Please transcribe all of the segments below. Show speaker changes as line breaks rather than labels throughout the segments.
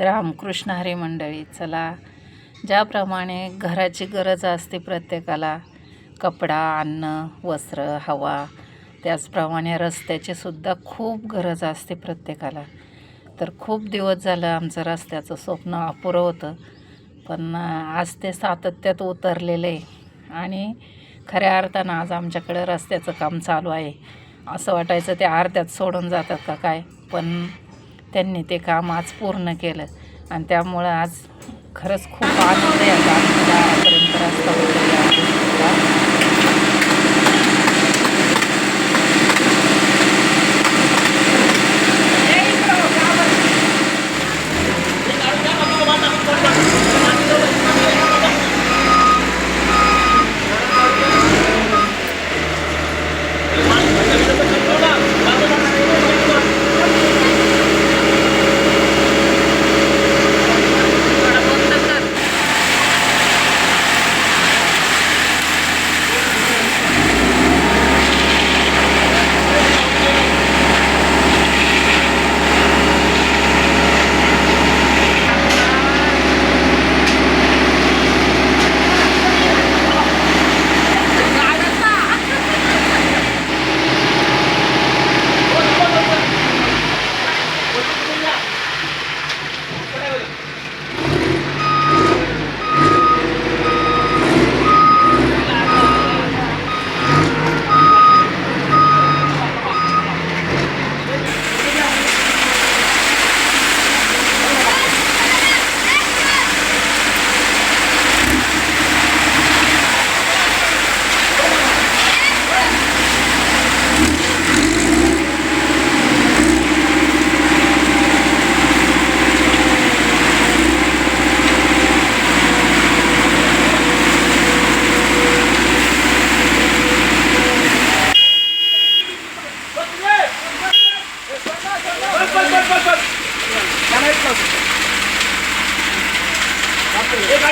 रामकृष्ण हरी मंडळी चला. ज्याप्रमाणे घराची गरज असते प्रत्येकाला कपडा अन्न वस्त्र हवा त्याचप्रमाणे रस्त्याची सुद्धा खूप गरज असते प्रत्येकाला. तर खूप दिवस झालं आमचं रस्त्याचं स्वप्न अपुरं होतं पण आज ते सातत्यात उतरलेलं आहे आणि खऱ्या अर्थानं आज आमच्याकडं रस्त्याचं काम चालू आहे. असं वाटायचं ते अर्ध्यात सोडून जातात का काय? पण त्यांनी ते काम आज पूर्ण केलं. आणि त्यामुळं आज खरंच खूप आनंद आहे. आता आमच्या दारापर्यंत रस्ता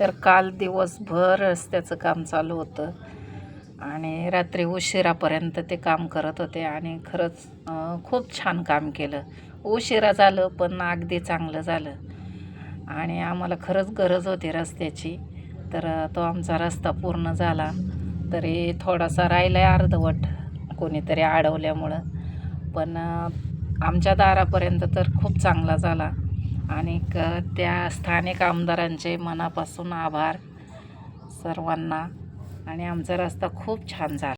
तर काल दिवसभर रस्त्याचं काम चालू होतं. आणि रात्री उशिरापर्यंत ते काम करत होते आणि खरंच खूप छान काम केलं. उशिरा झालं पण अगदी चांगलं झालं. आणि आम्हाला खरंच गरज होती रस्त्याची. तर तो आमचा रस्ता पूर्ण झाला. तरी थोडासा राहिला आहे अर्धवट कोणीतरी अडवल्यामुळं. पण आमच्या दारापर्यंत तर खूप चांगला झाला. आणि क त्या स्थानिक आमदारांचे मनापासून आभार सर्वांना. आणि आमचा रस्ता खूप छान झाला.